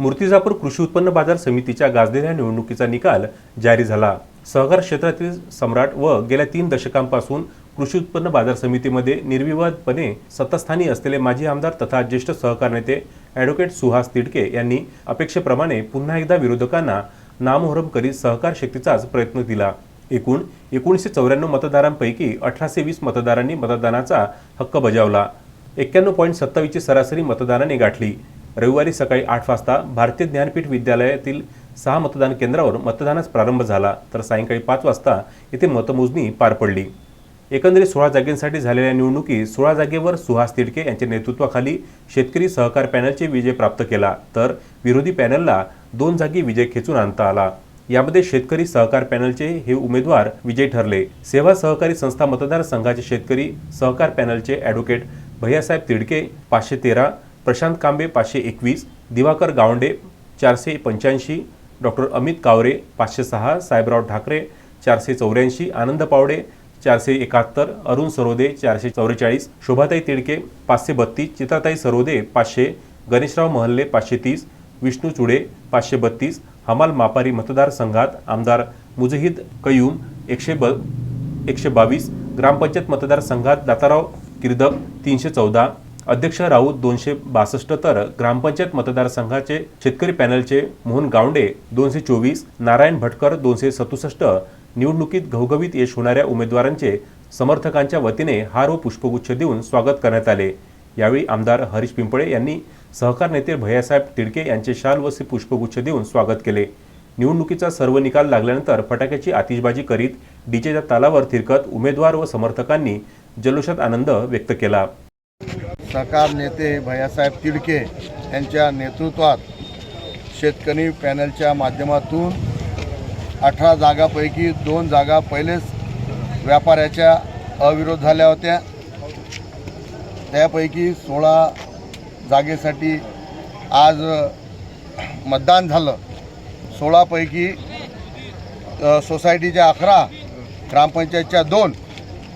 मूर्तिजापूर कृषी उत्पन्न बाजार समितीच्या गाजलेल्या निवडणुकीचा निकाल जारी झाला. सहकार क्षेत्रातील सम्राट व गेल्या तीन दशकांपासून कृषी उत्पन्न बाजार समितीमध्ये निर्विवादपणे सत्तास्थानी असलेले माजी आमदार तथा ज्येष्ठ सहकार नेते ॲडव्होकेट सुहास तिडके यांनी अपेक्षेप्रमाणे पुन्हा एकदा विरोधकांना नामोहरम करीत सहकार शक्तीचाच प्रयत्न दिला. एकूण एकोणीसशे चौऱ्याण्णव मतदारांपैकी अठराशे वीस मतदारांनी मतदानाचा हक्क बजावला. एक्क्याण्णव पॉईंट सत्तावीसची सरासरी मतदानाने गाठली. रविवारी सकाळी आठ वाजता भारतीय ज्ञानपीठ विद्यालयातील सहा मतदान केंद्रावर मतदानास प्रारंभ झाला तर सायंकाळी पाच वाजता येथे मतमोजणी पार पडली. एकंदरीत सोळा जागेंसाठी झालेल्या निवडणुकीत सोळा जागेवर सुहास तिडके यांच्या नेतृत्वाखाली शेतकरी सहकार पॅनलचे विजय प्राप्त केला तर विरोधी पॅनलला दोन जागी विजय खेचून आणता आला. यामध्ये शेतकरी सहकार पॅनलचे हे उमेदवार विजय ठरले. सेवा सहकारी संस्था मतदारसंघाचे शेतकरी सहकार पॅनलचे ॲडव्होकेट भैयासाहेब तिडके पाचशे तेरा प्रशांत कांबे पाचशे एकवीस दिवाकर गावंडे चारशे पंच्याऐंशी डॉक्टर अमित कावरे पाचशे सहा साहेबराव ठाकरे चारशे चौऱ्याऐंशी आनंद पावडे चारशे एकाहत्तर अरुण सरोदे चारशे चौवेचाळीस शोभाताई तिडके पाचशे बत्तीस चित्राताई सरोदे पाचशे गणेशराव महल्ले पाचशे तीस विष्णू चुडे पाचशे बत्तीस हमाल मापारी मतदारसंघात आमदार मुजहिद कयूम एकशे ब एकशे बावीस ग्रामपंचायत मतदारसंघात दाताराव किर्दक तीनशे चौदा अध्यक्ष राऊत दोनशे बासष्ट तर ग्रामपंचायत मतदारसंघाचे शेतकरी पॅनलचे मोहन गावंडे दोनशे चोवीस नारायण भटकर दोनशे सदुसष्ट निवडणुकीत घवघवीत यश होणाऱ्या उमेदवारांचे समर्थकांच्या वतीने हार व पुष्पगुच्छ देऊन स्वागत करण्यात आले. यावेळी आमदार हरीश पिंपळे यांनी सहकार नेते भैयासाहेब तिडके यांचे शाल व पुष्पगुच्छ देऊन स्वागत केले. निवडणुकीचा सर्व निकाल लागल्यानंतर फटाक्याची आतिषबाजी करीत डीजेच्या तालावर थिरकत उमेदवार व समर्थकांनी जल्लोषात आनंद व्यक्त केला. सहकार नेते भैयासाहेब तिडके यांच्या नेतृत्वात शेतकरी पॅनलच्या माध्यमातून अठरा जागापैकी दोन जागा पहिलेच व्यापाऱ्याच्या अविरोध झाल्या होत्या. त्यापैकी सोळा जागेसाठी आज मतदान झालं. सोळापैकी सोसायटीच्या अकरा ग्रामपंचायतच्या दोन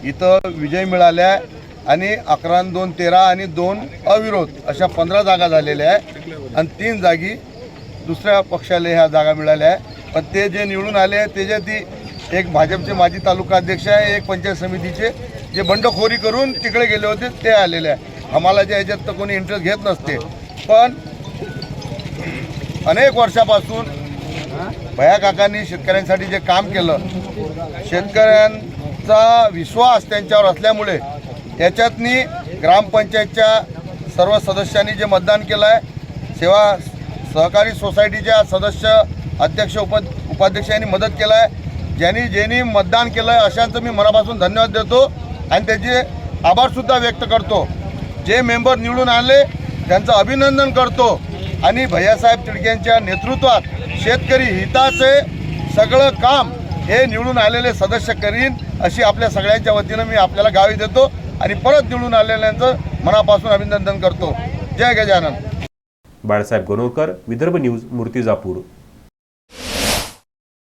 इथं विजय मिळाल्या. आणि अकरा आणि दोन तेरा आणि दोन अविरोध अशा पंधरा जागा झालेल्या आहे. आणि तीन जागी दुसऱ्या पक्षाला ह्या जागा मिळाल्या आहे. पण ते जे निवडून आले त्याच्यात ती एक भाजपचे माजी तालुका अध्यक्ष आहे एक पंचायत समितीचे जे बंडखोरी करून तिकडे गेले होते ते आलेले आहे. आम्हाला ज्या ह्याच्यात तर कोणी इंटरेस्ट घेत नसते. पण अनेक वर्षापासून भया काकांनी शेतकऱ्यांसाठी जे काम केलं शेतकऱ्यांचा विश्वास त्यांच्यावर असल्यामुळे त्याच्यातनी ग्रामपंचायतच्या सर्व सदस्यांनी जे मतदान केलं आहे सेवा सहकारी सोसायटीच्या सदस्य अध्यक्ष उप उपाध्यक्षांनी मदत केलं आहे ज्यांनी ज्यांनी मतदान केलं आहे अशांचं मी मनापासून धन्यवाद देतो आणि त्याचे आभारसुद्धा व्यक्त करतो. जे मेंबर निवडून आले त्यांचं अभिनंदन करतो. आणि भैयासाहेब तिडक्यांच्या नेतृत्वात शेतकरी हिताचे सगळं काम हे निवडून आलेले सदस्य करीन अशी आपल्या सगळ्यांच्या वतीनं मी आपल्याला गावी देतो. आणि परत निवडून आलेल्यांचं मनापासून अभिनंदन करतो. जय गजानन. बाळासाहेब गणोरकर विदर्भ न्यूज मूर्तिजापूर.